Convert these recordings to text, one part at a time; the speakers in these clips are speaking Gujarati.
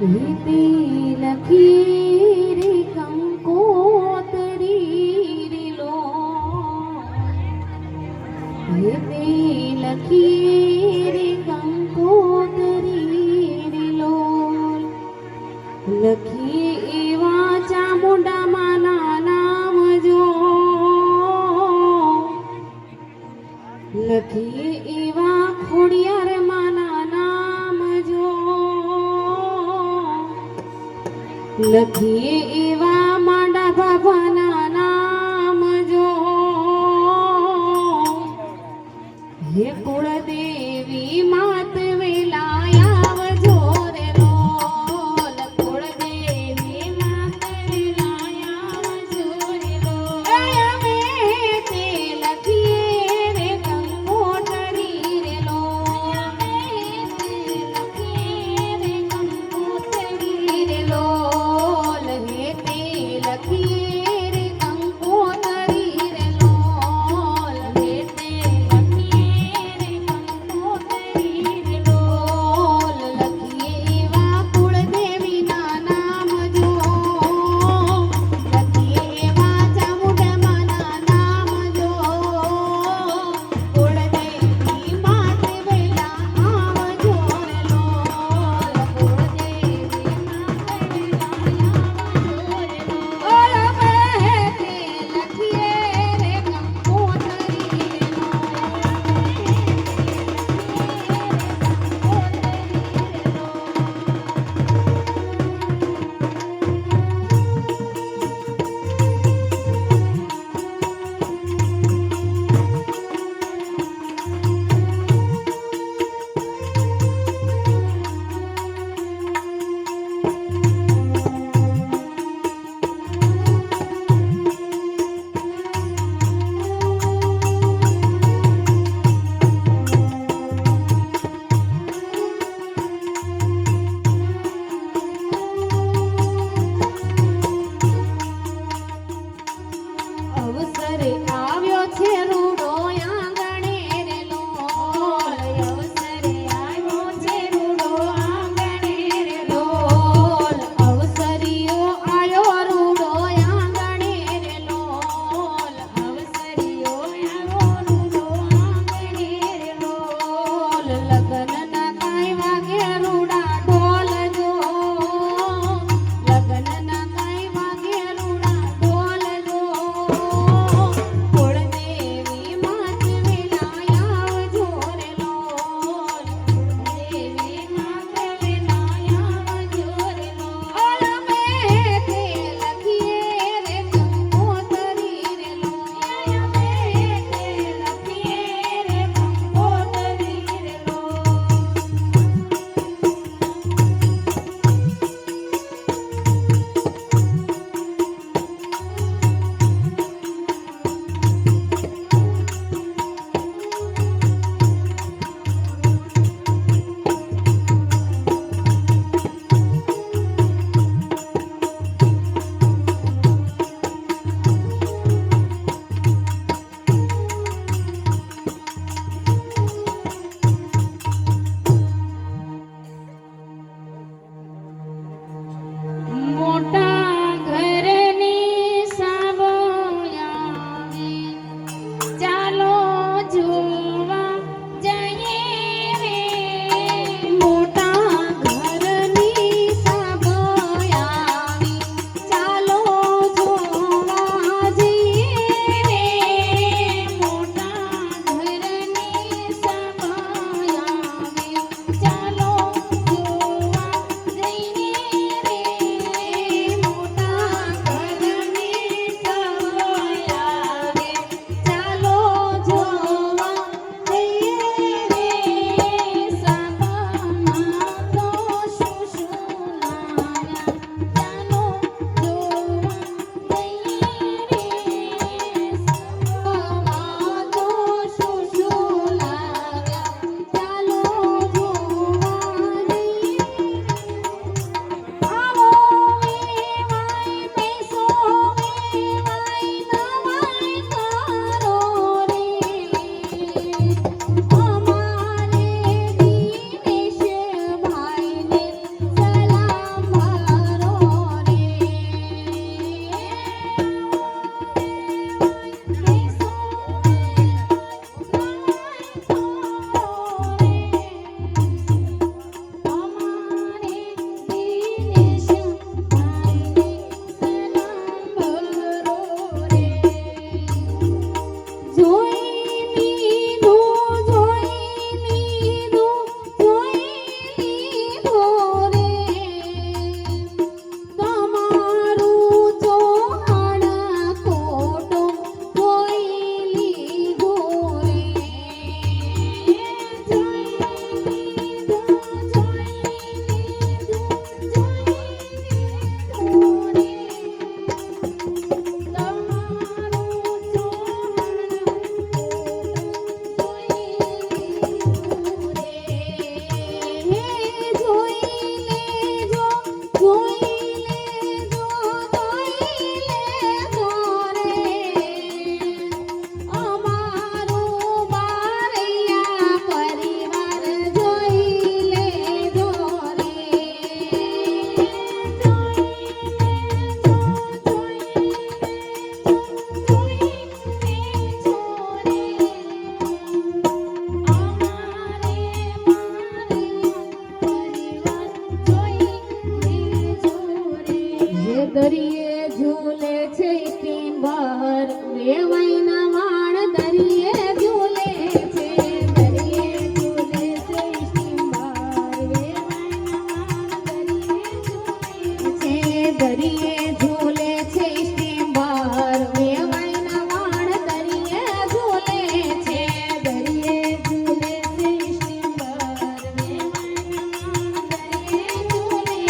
ભીતે લખી રે કંકોતરી રે લો લખી લખીએ એવા માંડા બાબાના નામ જો. હે કુળદેવી મા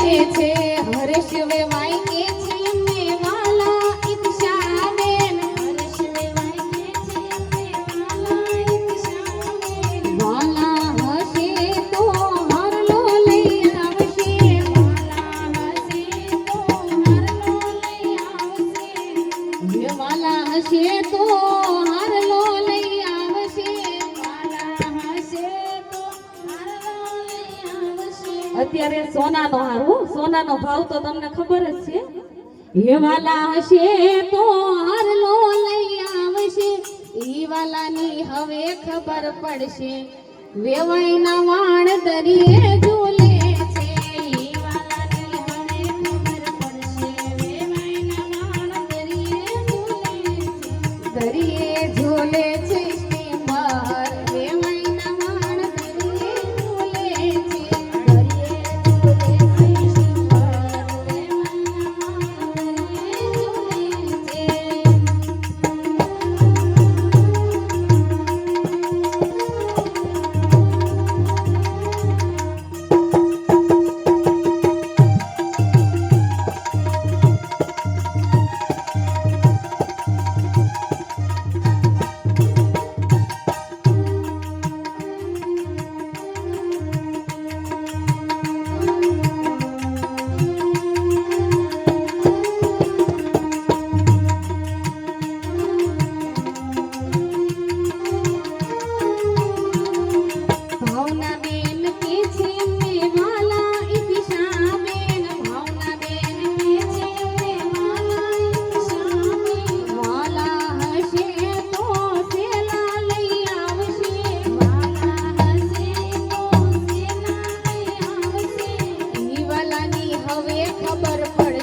છે હર્ષ કે છે મેવાલા ઈચ્છાબેન હર્ષ વેવાય કે છે તો અત્યારે સોનાનો હાર સોનાનો ભાવ તો તમને ખબર જ છે. એ વાલા હશે તો હારલો લઈ આવશે. ઈ વાલાની હવે ખબર પડશે. વેવાઈના વાણ દરિયે ઝૂલે છે. હવે ખબર પડશે